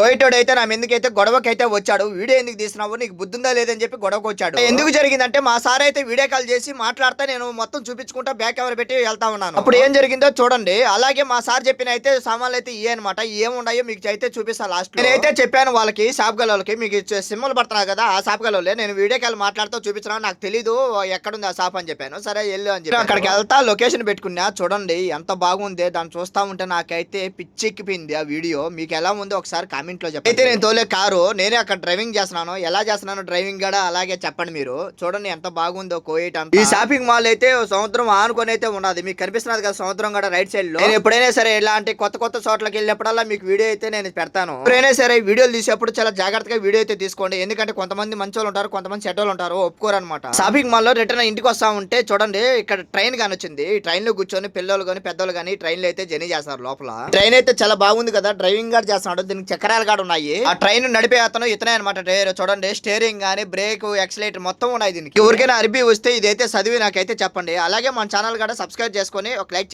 పోయేటోడైతే అయితే నా ఎందుకైతే గొడవకైతే వచ్చాడు. వీడియో ఎందుకు తీసినావు నీకు బుద్ధుందా లేదని చెప్పి గొడవకు వచ్చాడు ఎందుకు జరిగిందంటే మా సార్ అయితే వీడియో కాల్ చేసి మాట్లాడితే నేను మొత్తం చూపించుకుంటా బ్యాక్ కెమెరా పెట్టి వెళ్తా ఉన్నాను. అప్పుడు ఏం జరిగిందో చూడండి. అలాగే మా సార్ చెప్పిన అయితే సామాన్లు అయితే ఇయ్య అనమాట ఏమున్నాయో మీకు అయితే చూపిస్తా లాస్ట్ నేనైతే చెప్పాను వాళ్ళకి షాప్ గలకి మీకు సింబల్ పడుతున్నారు కదా ఆ షాప్ గలలో నేను వీడియో కాల్ మాట్లాడుతూ చూపించాను నాకు తెలీదు ఎక్కడుంది ఆ షాప్ అని చెప్పాను. సరే వెళ్ళు అని చెప్పి అక్కడికి వెళ్తా లొకేషన్ పెట్టుకున్నా చూడండి ఎంత బాగుంది. దాన్ని చూస్తా ఉంటే నాకైతే పిచ్చెక్కిపోయింది ఆ వీడియో. మీకు ఎలా ఉందో ఒకసారి కామెంట్ లో చెప్పండి. అయితే నేను తోలే కారు నేనే అక్కడ డ్రైవింగ్ చేస్తున్నాను. ఎలా చేస్తున్నాను డ్రైవింగ్ కూడా అలాగే చెప్పండి మీరు. చూడండి ఎంత బాగుందో కోయేట్ అంతా. ఈ షాపింగ్ మాల్ అయితే సముద్రం ఆనుకొని అయితే ఉన్నది. మీకు కనిపిస్తున్నది కదా సముద్రం కూడా రైట్ సైడ్లో. నేను ఎప్పుడైనా సరే ఇలాంటి కొత్త కొత్త చోట్లకి వెళ్ళినప్పుడల్లా మీకు వీడియో అయితే నేను పెడతాను. ఎప్పుడైనా సరే వీడియోలు తీసేప్పుడు చాలా జాగ్రత్తగా వీడియో అయితే తీసుకోండి. ఎందుకంటే కొంతమంది మంచి ఉంటారు కొంతమంది చెడ్డ ఉంటారు. ఒప్పుకోరు అనమాట షాపింగ్ మాల్లో రిటర్న్ ఇంటికి వస్తా ఉంటే చూడండి ఇక్కడ ట్రైన్ కానీ వచ్చింది. ఈ ట్రైన్లో కూర్చొని పిల్లలు కానీ పెద్దలు కానీ ట్రైన్లో అయితే జర్నీ చేస్తారు లోపల. ట్రైన్ అయితే చాలా బాగుంది కదా. డ్రైవింగ్ గార్డ్ చేస్తున్నాడు. దీనికి చక్రాలు కూడా ఉన్నాయి ఆ ట్రైన్ నడిపే అతను ఇతనే అనమాట చూడండి స్టీరింగ్ కానీ బ్రేక్ ఎక్సలేటర్ మొత్తం ఉన్నాయి దీనికి. ఎవరికైనా అరబీ వస్తే ఇదైతే చదివి నాకైతే చెప్పండి. అలాగే మన ఛానల్ కూడా సబ్స్క్రైబ్ చేసుకొని ఒక లైక్